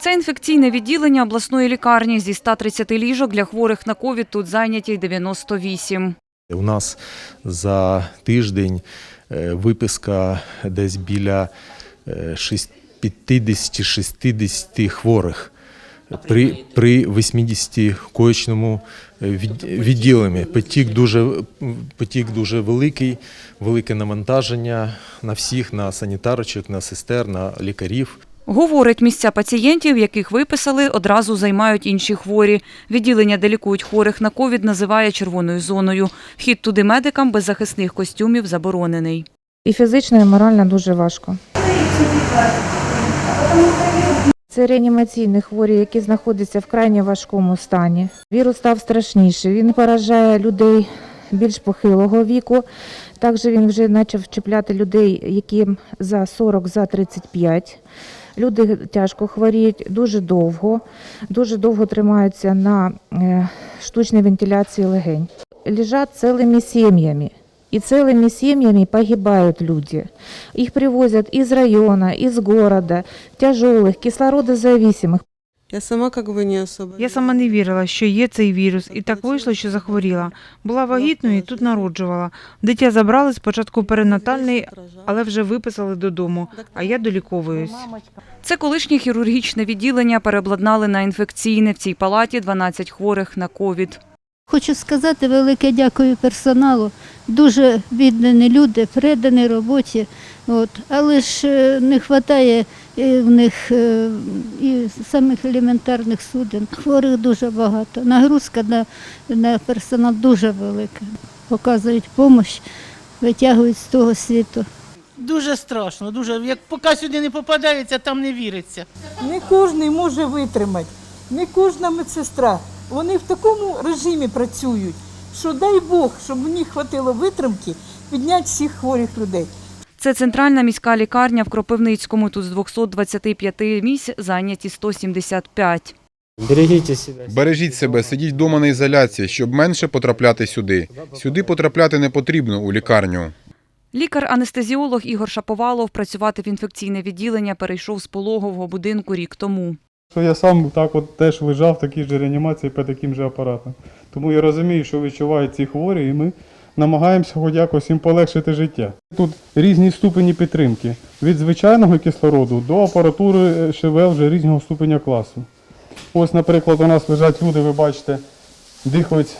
Це інфекційне відділення обласної лікарні. Зі 130 ліжок для хворих на ковід тут зайняті 98. У нас за тиждень е, виписка десь біля е, 50-60 хворих при, при 80 коєчному е, відділенні. Потік дуже, потік дуже великий, велике навантаження на всіх, на санітарочок, на сестер, на лікарів. Говорить, місця пацієнтів, яких виписали, одразу займають інші хворі. Відділення, де лікують хворих на ковід, називає червоною зоною. Вхід туди медикам без захисних костюмів заборонений. І фізично, і морально дуже важко. Це реанімаційні хворі, які знаходяться в крайні важкому стані. Вірус став страшніший. Він поражає людей більш похилого віку. Також він вже почав чіпляти людей, яким за 40, за 35. Люди тяжко хворіють дуже довго, дуже довго тримаються на е, штучній вентиляції легень. Лежать цілими сім'ями. И целыми семьями погибают люди. Их привозят из района, из города, тяжелых, кислородозависимых. Я сама как бы не особо. Я сама не вірила, що є цей вірус, і так вийшло, що захворіла. Була вагітною і тут народжувала. Дитя забрали спочатку перинатальний, але вже виписали додому, а я доліковуюсь. Це колишнє хірургічне відділення переобладнали на інфекційне. В цій палаті 12 хворих на ковід. Хочу сказати велике дякую персоналу. Дуже віддані люди, предані роботі. От. Але ж е, не вистачає в них е, і самих елементарних суден. Хворих дуже багато. Нагрузка на, на персонал дуже велика. Показують допомогу, витягують з того світу. Дуже страшно, дуже. Як поки сюди не попадається, там не віриться. Не кожен може витримати, не кожна медсестра. Вони в такому режимі працюють, що дай Бог, щоб в них хватило витримки підняти всіх хворих людей. Це центральна міська лікарня в Кропивницькому. Тут з 225 місць зайняті 175. Бережіть себе, сидіть вдома на ізоляції, щоб менше потрапляти сюди. Сюди потрапляти не потрібно у лікарню. Лікар-анестезіолог Ігор Шаповалов працювати в інфекційне відділення перейшов з пологового будинку рік тому. Що я сам так от теж лежав в такій же реанімації по таким же апаратам. Тому я розумію, що відчувають ці хворі, і ми намагаємося хоч якось їм полегшити життя. Тут різні ступені підтримки. Від звичайного кислороду до апаратури ШВЛ вже різного ступеня класу. Ось, наприклад, у нас лежать люди, ви бачите, дихають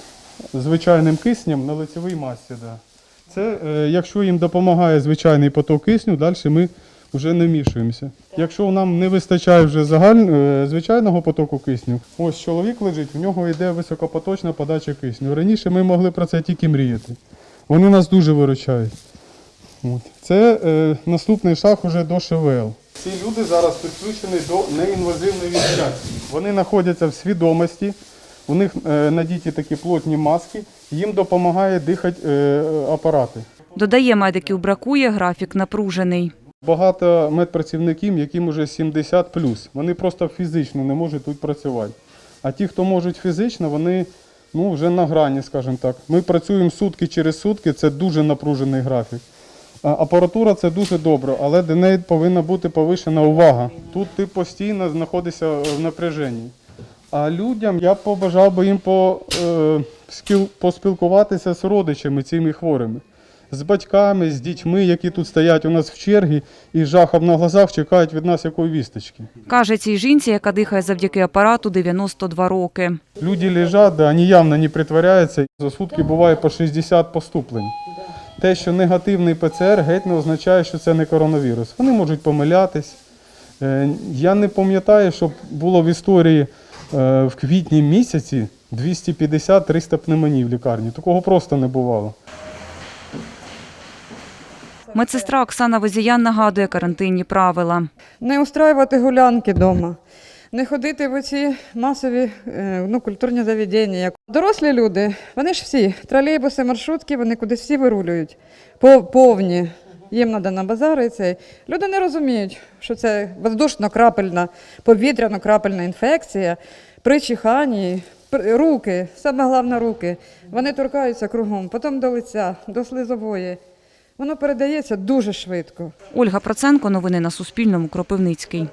звичайним киснем на лицевій масі. Да. Це е, якщо їм допомагає звичайний поток кисню, далі ми вже не вмішуємося. Якщо нам не вистачає вже загаль... е, звичайного потоку кисню, ось чоловік лежить, в нього йде високопоточна подача кисню. Раніше ми могли про це тільки мріяти. Вони нас дуже виручають. От. Це е, наступний шаг уже до ШВЛ. Ці люди зараз підключені до неінвазивної вентиляції. Вони знаходяться в свідомості, у них е, надіті такі плотні маски, їм допомагає дихати е, апарати. Додає, медиків бракує, графік напружений. Багато медпрацівників, яким уже 70 вони просто фізично не можуть тут працювати. А ті, хто можуть фізично, вони ну, вже на грані, скажімо так. Ми працюємо сутки через сутки, це дуже напружений графік. Апаратура це дуже добре, але до неї повинна бути повишена увага. Тут ти постійно знаходишся в напряженні. А людям я побажав би їм е, поспілкуватися з родичами цими хворими, з батьками, з дітьми, які тут стоять у нас в чергі і з жахом на глазах чекають від нас якої вісточки. Каже цій жінці, яка дихає завдяки апарату 92 роки. Люди лежать, да, вони явно не притворяються. За сутки буває по 60 поступлень. Те, що негативний ПЦР, геть не означає, що це не коронавірус. Вони можуть помилятись. Е, Я не пам'ятаю, щоб було в історії е, в квітні місяці 250-300 пневмоній в лікарні. Такого просто не бувало. Медсестра Оксана Возіян нагадує карантинні правила. Не устраювати гулянки вдома, не ходити в оці масові е, ну, культурні заведення. Дорослі люди, вони ж всі, тролейбуси, маршрутки, вони кудись всі вирулюють, повні. Їм треба на базари. і Це. Люди не розуміють, що це воздушно-крапельна, повітряно-крапельна інфекція при чиханні, руки, саме головне руки. Вони торкаються кругом, потім до лиця, до слизової. Воно передається дуже швидко. Ольга Проценко. Новини на Суспільному. Кропивницький.